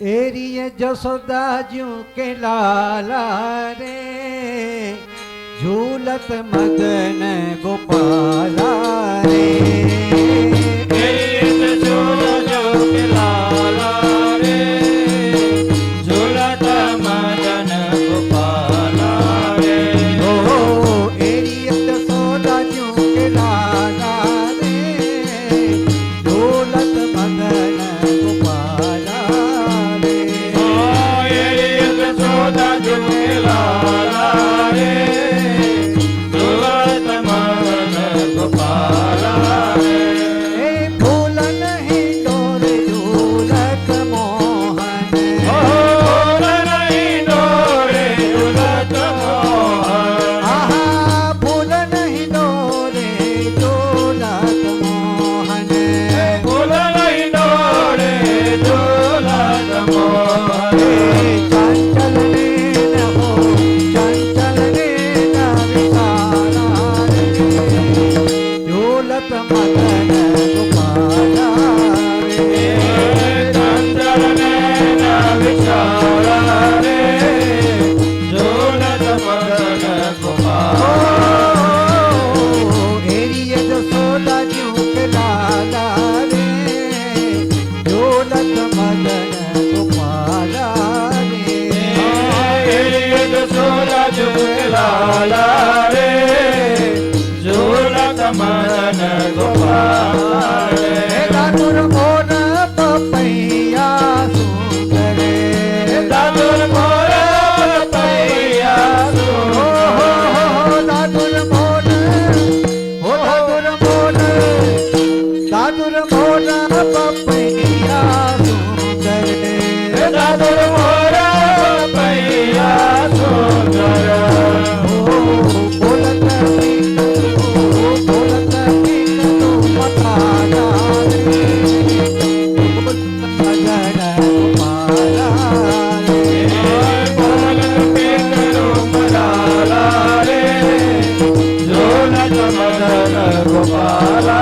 એરીએ જસોદા જ્યું કે લાલા રે? ઝૂલત મદન ગોપાલા રે. ગોપાલ રે ઝોલા કમન ગોપાલ. गोपाला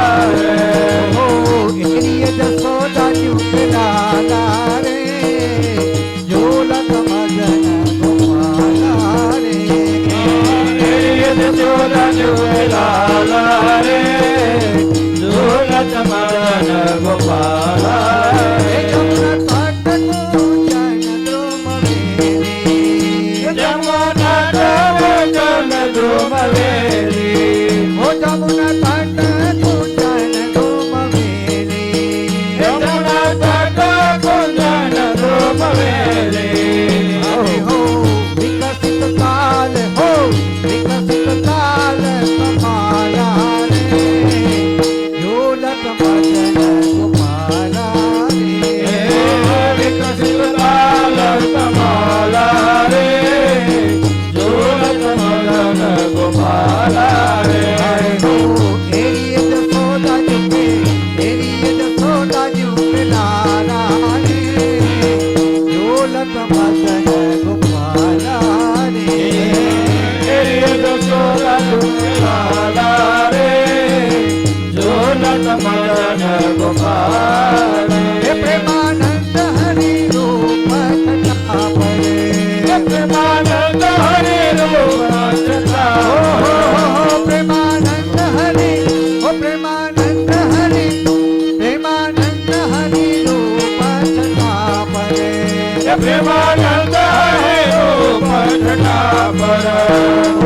મદન ગોપાલ પ્રેમાનંદ હરિ રૂપ કથા પડે. પ્રેમાનંદ હરિ રૂપ કથા પ્રેમાનંદ હરિ ઓ પ્રેમાનંદ હરિ પ્રેમાનંદ હરિ રૂપ કથા પડે. પ્રેમાનંદ હરિ રૂપ કથા પડે.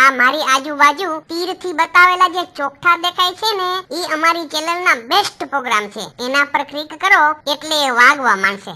આ મારી આજુબાજુ તીરથી બતાવેલા જે ચોકઠા દેખાય છે ને એ અમારી ચેનલના બેસ્ટ પ્રોગ્રામ છે. એના પર ક્લિક કરો એટલે એ વાગવા માંડશે.